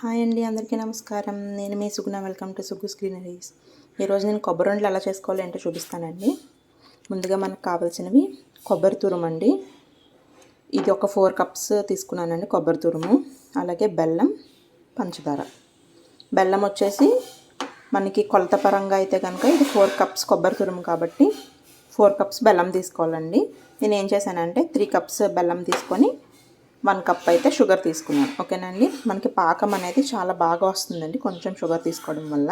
Hi అండి అందరికీ నమస్కారం. నేను మీ సుగుణ. Welcome to Suggu స్క్రీనరీస్. ఈరోజు నేను కొబ్బరి వండలు ఎలా చేసుకోవాలి ఏంటో చూపిస్తానండి. ముందుగా మనకు కావాల్సినవి కొబ్బరి తురుము అండి. ఇది ఒక ఫోర్ కప్స్ తీసుకున్నానండి కొబ్బరి తురుము. అలాగే బెల్లం పంచదార. బెల్లం వచ్చేసి మనకి కొలత పరంగా అయితే కనుక ఇది ఫోర్ కప్స్ కొబ్బరి తురుము కాబట్టి ఫోర్ కప్స్ బెల్లం తీసుకోవాలండి. నేను ఏం చేశానంటే త్రీ కప్స్ బెల్లం తీసుకొని వన్ కప్ అయితే షుగర్ తీసుకున్నాను. ఓకేనండి మనకి పాకం అనేది చాలా బాగా వస్తుందండి. కొంచెం షుగర్ తీసుకోవడం వల్ల.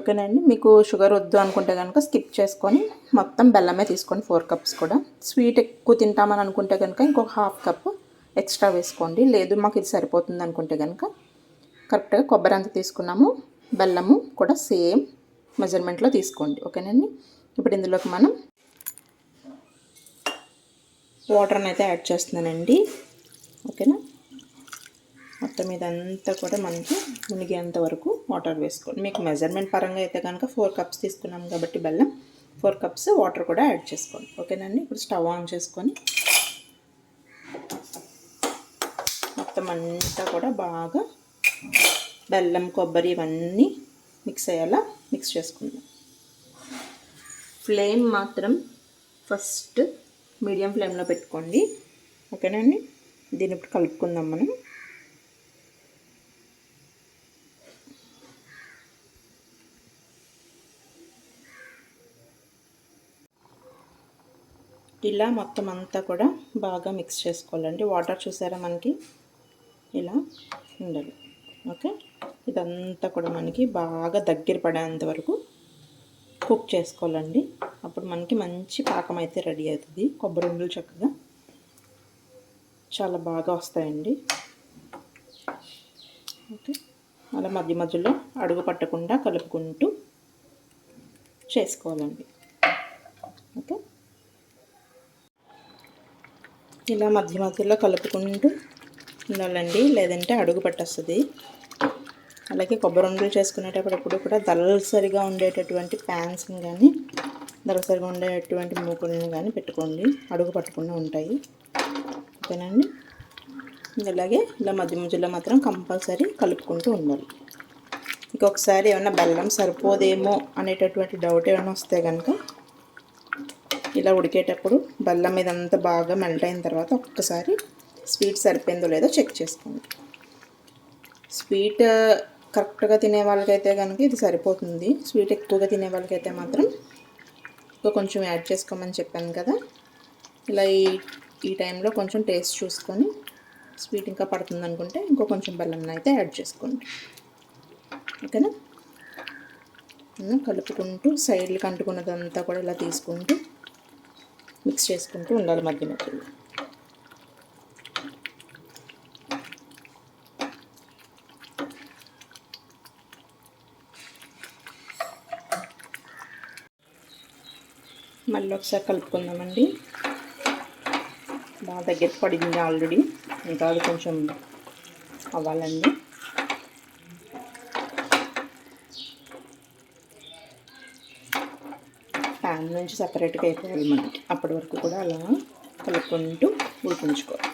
ఓకేనండి మీకు షుగర్ వద్దు అనుకుంటే కనుక స్కిప్ చేసుకొని మొత్తం బెల్లమే తీసుకొని ఫోర్ కప్స్ కూడా. స్వీట్ ఎక్కువ తింటామని అనుకుంటే కనుక ఇంకొక హాఫ్ కప్ ఎక్స్ట్రా వేసుకోండి. లేదు మాకు ఇది సరిపోతుంది అనుకుంటే కనుక కరెక్ట్గా కొబ్బరి అంత తీసుకున్నాము. బెల్లము కూడా సేమ్ మెజర్మెంట్లో తీసుకోండి. ఓకేనండి ఇప్పుడు ఇందులోకి మనం వాటర్ని అయితే యాడ్ చేస్తున్నానండి. ఓకేనా? మొత్తం ఇదంతా కూడా మనకి మునిగేంత వరకు వాటర్ వేసుకోండి మీకు మెజర్మెంట్ పరంగా అయితే కనుక ఫోర్ కప్స్ తీసుకున్నాం కాబట్టి బెల్లం ఫోర్ కప్స్ వాటర్ కూడా యాడ్ చేసుకోండి. ఓకేనండి ఇప్పుడు స్టవ్ ఆన్ చేసుకొని మొత్తం అంతా కూడా బాగా బెల్లం కొబ్బరి ఇవన్నీ మిక్స్ అయ్యేలా మిక్స్ చేసుకుందాం. ఫ్లేమ్ మాత్రం ఫస్ట్ మీడియం ఫ్లేమ్లో పెట్టుకోండి. ఓకేనండి దీన్ని ఇప్పుడు కలుపుకుందాం మనం. ఇలా మొత్తం అంతా కూడా బాగా మిక్స్ చేసుకోవాలండి. వాటర్ చూసారా మనకి? ఇలా ఉండాలి ఓకే? ఇదంతా కూడా మనకి బాగా దగ్గర పడేంత వరకు కుక్ చేసుకోవాలండి. అప్పుడు మనకి మంచి పాకం అయితే రెడీ అవుతుంది. కొబ్బరి ఉండలు చక్కగా. చాలా బాగా వస్తాయండి. ఓకే. అలా మధ్య మధ్యలో అడుగు పట్టకుండా కలుపుకుంటూ చేసుకోవాలండి. ఓకే. ఇలా మధ్య మధ్యలో కలుపుకుంటూ ఉండాలండి. లేదంటే అడుగు పట్టేస్తుంది. అలాగే కొబ్బరి ఉండలు చేసుకునేటప్పుడు కూడా దళసరిగా ఉండేటటువంటి ప్యాన్స్ని కానీ దళసరిగా ఉండేటువంటి మూకులను కానీ పెట్టుకోండి. అడుగు పట్టకుండా ఉంటాయి. ఓకేనండి. ఇలాగే ఇలా మధ్య మధ్యలో మాత్రం కంపల్సరీ కలుపుకుంటూ ఉండాలి. ఇంకొకసారి ఏమైనా బెల్లం సరిపోదేమో అనేటటువంటి డౌట్ ఏమైనా వస్తే కనుక ఇలా ఉడికేటప్పుడు బెల్లం మీద అంతా బాగా మెల్ట్ అయిన తర్వాత ఒక్కసారి స్వీట్ సరిపోయిందో లేదో చెక్ చేసుకోండి. స్వీట్ కరెక్ట్గా తినే వాళ్ళకైతే కనుక ఇది సరిపోతుంది. స్వీట్ ఎక్కువగా తినే వాళ్ళకైతే మాత్రం ఇంకా కొంచెం యాడ్ చేసుకోమని చెప్పాను కదా. ఇలా ఈ ఈ టైంలో కొంచెం టేస్ట్ చూసుకొని స్వీట్ ఇంకా పడుతుంది అనుకుంటే ఇంకో కొంచెం బెల్లం అయితే యాడ్ చేసుకోండి. ఓకేనా? కలుపుకుంటూ సైడ్లకి అంటుకున్నదంతా కూడా ఇలా తీసుకుంటూ మిక్స్ చేసుకుంటూ ఉండాలి మధ్య మధ్యలో. మళ్ళీ ఒకసారి కలుపుకుందామండి. దగ్గరికి పడింది ఆల్రెడీ. ఇంకా అది కొంచెం అవ్వాలండి. ప్యాన్ నుంచి సపరేట్గా అయిపోవాలి మనకి. అప్పటి వరకు కూడా అలా కలుపుకుంటూ ఉడికించుకోవాలి.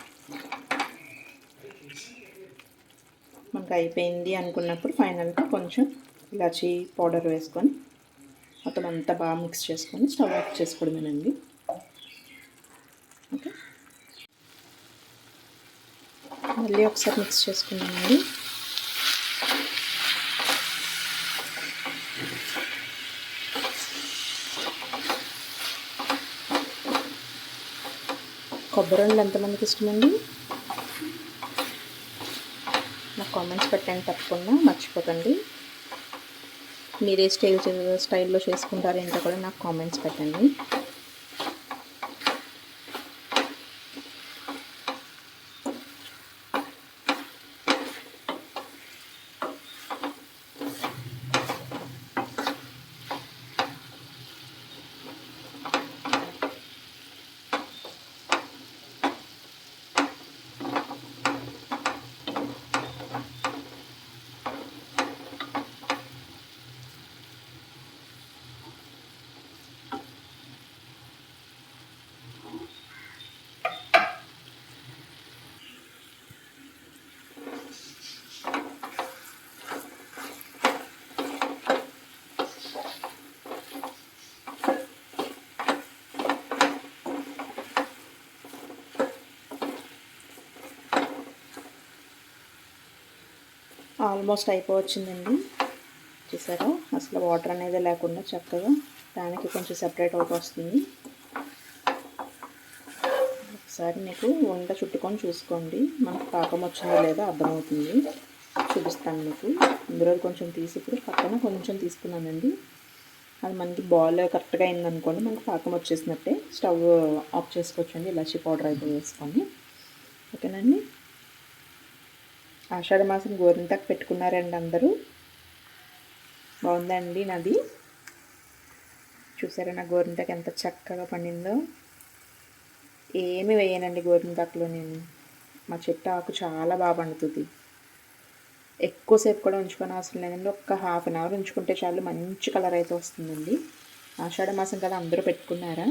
మనకు అయిపోయింది అనుకున్నప్పుడు ఫైనల్గా కొంచెం ఇలాచీ పౌడర్ వేసుకొని మొత్తం అంతా బాగా మిక్స్ చేసుకొని స్టవ్ ఆఫ్ చేసుకోవడమేనండి. మళ్ళీ ఒకసారి మిక్స్ చేసుకున్నామండి కొబ్బరి వండలు ఎంతమందికి ఇష్టమండి? నాకు కామెంట్స్ పెట్టండి తప్పకుండా మర్చిపోకండి. మీరే స్టైల్ స్టైల్లో చేసుకుంటారేంటో కూడా నాకు కామెంట్స్ పెట్టండి. ఆల్మోస్ట్ అయిపోవచ్చిందండి. చూసారా? అసలు వాటర్ అనేది లేకుండా చక్కగా దానికి కొంచెం సెపరేట్ అవుతొస్తుంది ఒకసారి మీకు వంట చుట్టుకొని చూసుకోండి. మనకు పాకం వచ్చిందో లేదో అర్థమవుతుంది. చూపిస్తాను మీకు. ఇందులో కొంచెం తీసి ఇప్పుడు పక్కన కొంచెం తీసుకున్నానండి. అది మనకి బాల్ కరెక్ట్గా అయిందనుకోండి మనకి పాకం వచ్చేసినట్టే. స్టవ్ ఆఫ్ చేసుకోవచ్చండి ఇలాచి పౌడర్ అయితే వేసుకొని. ఓకేనండి? ఆషాఢ మాసం గోరింతాకు పెట్టుకున్నారండి అందరూ. బాగుందండి నాది. చూసారా నా గోరింతాకు ఎంత చక్కగా పండిందో. ఏమి వేయనండి గోరింతాకులో నేను. మా చెట్టు ఆకు చాలా బాగా పండుతుంది. ఎక్కువసేపు కూడా ఉంచుకొని అవసరం లేదండి. ఒక్క హాఫ్ అన్ అవర్ ఉంచుకుంటే చాలు మంచి కలర్ అయితే వస్తుందండి. ఆషాఢ మాసం కదా అందరూ పెట్టుకున్నారా.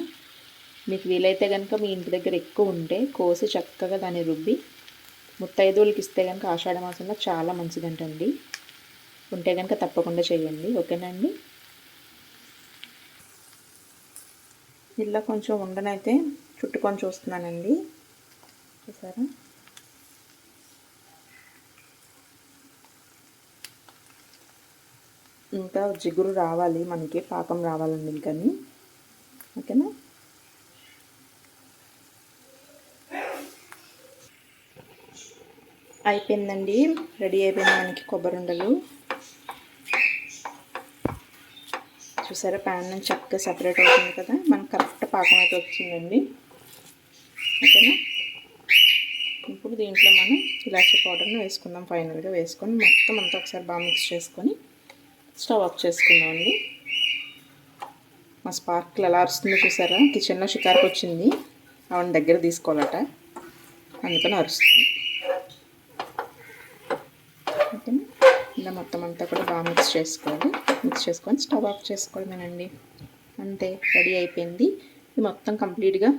మీకు వీలైతే కనుక మీ ఇంటి దగ్గర ఎక్కువ ఉంటే కోసి చక్కగా దాన్ని రుబ్బి ముత్తైదువులకి ఇస్తే కనుక ఆషాఢ మాసంలో చాలా మంచిదంటండి. ఉంటే కనుక తప్పకుండా చేయండి ఓకేనండి ఇలా కొంచెం ఉండనైతే చుట్టుకొని చూస్తున్నానండి. చూసారా? ఇంకా జిగురు రావాలి. మనకి పాకం రావాలండి ఇంకని. ఓకేనా? అయిపోయిందండి. రెడీ అయిపోయింది మనకి కొబ్బరి ఉండలు చూసారా ప్యాన్ నుంచి చక్కగా సపరేట్ అవుతుంది కదా? మనకు కరెక్ట్ పాకం అయితే వచ్చిందండి. ఓకేనా? ఇప్పుడు దీంట్లో మనం ఇలాచీ పౌడర్ని వేసుకుందాం. ఫైనల్గా వేసుకొని మొత్తం అంతా ఒకసారి బాగా మిక్స్ చేసుకొని స్టవ్ ఆఫ్ చేసుకుందామండి. మా స్పార్క్లు ఎలా అరుస్తుందో చూసారా? కిచెన్లో షికార్కి వచ్చింది ఆవిడ దగ్గర తీసుకోవాలట. అందుకని అరుస్తుంది ఓకేనా కింద మొత్తం అంతా కూడా బాగా మిక్స్ చేసుకోవాలి. మిక్స్ చేసుకొని స్టవ్ ఆఫ్ చేసుకోవడమేనండి. అంతే రెడీ అయిపోయింది. ఇది మొత్తం కంప్లీట్గా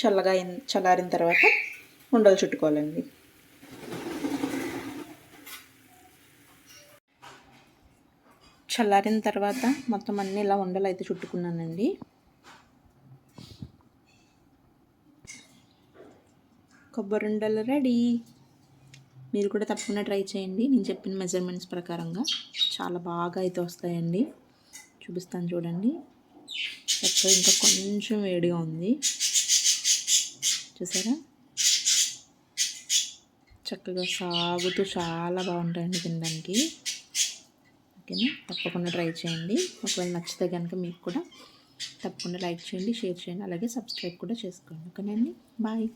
చల్లగా చల్లారిన తర్వాత ఉండలు చుట్టుకోవాలండి. చల్లారిన తర్వాత మొత్తం అన్నీ ఇలా ఉండలు అయితే చుట్టుకున్నానండి. కొబ్బరి ఉండలు రెడీ. మీరు కూడా తప్పకుండా ట్రై చేయండి. నేను చెప్పిన మెజర్మెంట్స్ ప్రకారంగా చాలా బాగా అయితే వస్తాయండి. చూపిస్తాను చూడండి. చక్కగా ఇంకా కొంచెం వేడిగా ఉంది. చూసారా? చక్కగా సాగుతూ చాలా బాగుంటాయండి తినడానికి. ఓకేనా? తప్పకుండా ట్రై చేయండి. ఒకవేళ నచ్చితే కనుక మీకు కూడా తప్పకుండా లైక్ చేయండి షేర్ చేయండి. అలాగే సబ్స్క్రైబ్ కూడా చేసుకోండి. ఓకేనండి? బాయ్.